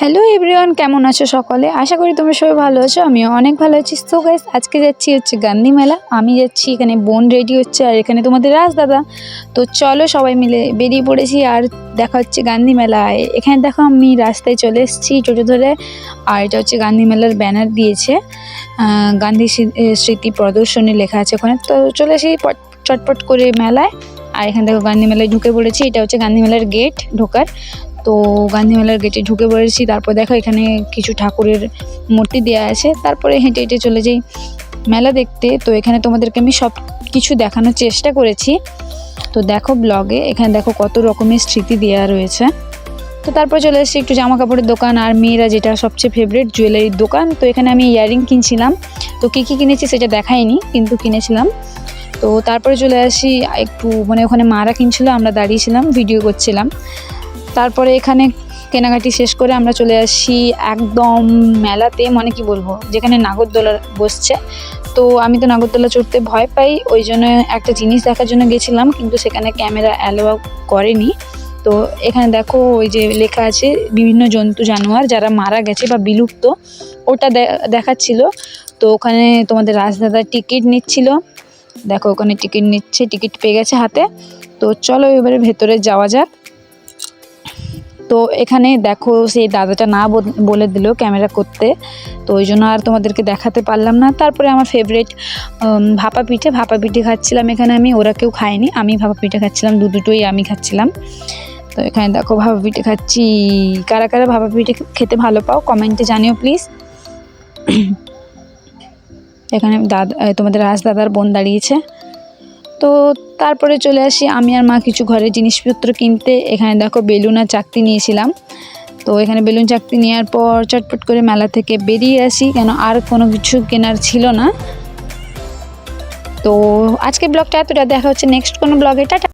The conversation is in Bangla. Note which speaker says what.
Speaker 1: হ্যালো এভরিওয়ান কেমন আছো সকলে? আশা করি তোমরা সবাই ভালো আছো, আমিও অনেক ভালো আছি। তো গাইস আজকে যাচ্ছি হচ্ছে গান্ধী মেলা। আমি যাচ্ছি এখানে বোন রেডি হচ্ছে আর এখানে তোমাদের রাজ দাদা। তো চলো সবাই মিলে বেরিয়ে পড়েছি আর দেখা হচ্ছে গান্ধী মেলায়। এখানে দেখো আমি রাস্তায় চলে এসেছি টোটো ধরে আর এটা হচ্ছে গান্ধী মেলার ব্যানার দিয়েছে। গান্ধী স্মৃ- স্মৃতি প্রদর্শনী লেখা আছে ওখানে। তো চলে এসেছি পট- চটপট করে মেলায়। আর এখানে দেখো গান্ধী মেলায় ঢুকে পড়েছি, এটা হচ্ছে গান্ধী মেলার গেট ঢোকার। তো গান্ধী মেলার গেটে ঢুকে পড়েছি, তারপর দেখো এখানে কিছু ঠাকুরের মূর্তি দেওয়া আছে, তারপরে হেঁটে হেঁটে চলে যাই মেলা দেখতে। তো এখানে তোমাদেরকে আমি সব কিছু দেখানোর চেষ্টা করেছি। তো দেখো ব্লগে এখানে দেখো কত রকমের স্মৃতি দেওয়া রয়েছে। তো তারপর চলে এসেছি একটু জামা কাপড়ের দোকান, আর মেয়েরা যেটা সবচেয়ে ফেভারিট জুয়েলারির দোকান। তো এখানে আমি ইয়ারিং কিনছিলাম। তো কী কী কিনেছি সেটা দেখাইনি, কিন্তু কিনেছিলাম। তো তারপরে চলে আসি একটু মানে ওখানে মারা কিনছিল, আমরা দাঁড়িয়েছিলাম ভিডিও করছিলাম। তারপরে এখানে কেনাকাটি শেষ করে আমরা চলে আসি একদম মেলাতে মানে কি বলব, যেখানে নাগরদোলা বসছে। তো আমি তো নাগরদোলা চড়তে ভয় পাই, ওই জন্য একটা জিনিস দেখার জন্য গেছিলাম, কিন্তু সেখানে ক্যামেরা অ্যালাউ করেনি। তো এখানে দেখো, ওই যে লেখা আছে, বিভিন্ন জন্তু জানোয়ার যারা মারা গেছে বা বিলুপ্ত, ওটা দেখাচ্ছিল। তো ওখানে তোমাদের রাজদাদা টিকিট নিচ্ছিল। দেখো, ওখানে টিকিট নিচ্ছে টিকিট পেয়ে গেছে হাতে। তো চলো এবারে ভেতরে যাওয়া যাক। তো এখানে দেখো, সেই দাদাটা না বল- দিল ক্যামেরা করতে। তো ওই জন্য আর তোমাদেরকে দেখাতে পারলাম না। তারপরে আমার ফেভারিট ভাপা পিঠে। ভাপা পিঠে খাচ্ছিলাম এখানে আমি, ওরা কেউ খায়নি। আমি ভাপা পিঠে খাচ্ছিলাম, দু দুটোই আমি খাচ্ছিলাম। তো এখানে দেখো, ভাপা পিঠে খাচ্ছি। কারা কারা ভাপা পিঠে খেতে ভালো পাও কমেন্টে জানিও প্লিজ এখানে দাদা তোমাদের রাজ দাদার বোন দাঁড়িয়েছে। তো তারপরে চলে আসি, আমি আর মা কিছু ঘরের জিনিসপত্র কিনতে। এখানে দেখো বেলুন আর চাকতি নিয়েছিলাম। তো এখানে বেলুন চাকতি নেওয়ার পর চটপট করে মেলা থেকে বেরিয়ে আসি, কেন আর কোনো কিছু কেনার ছিল না। তো আজকে ব্লগটা এতটা, দেখা হচ্ছে নেক্সট কোনো ব্লগে। টাটা।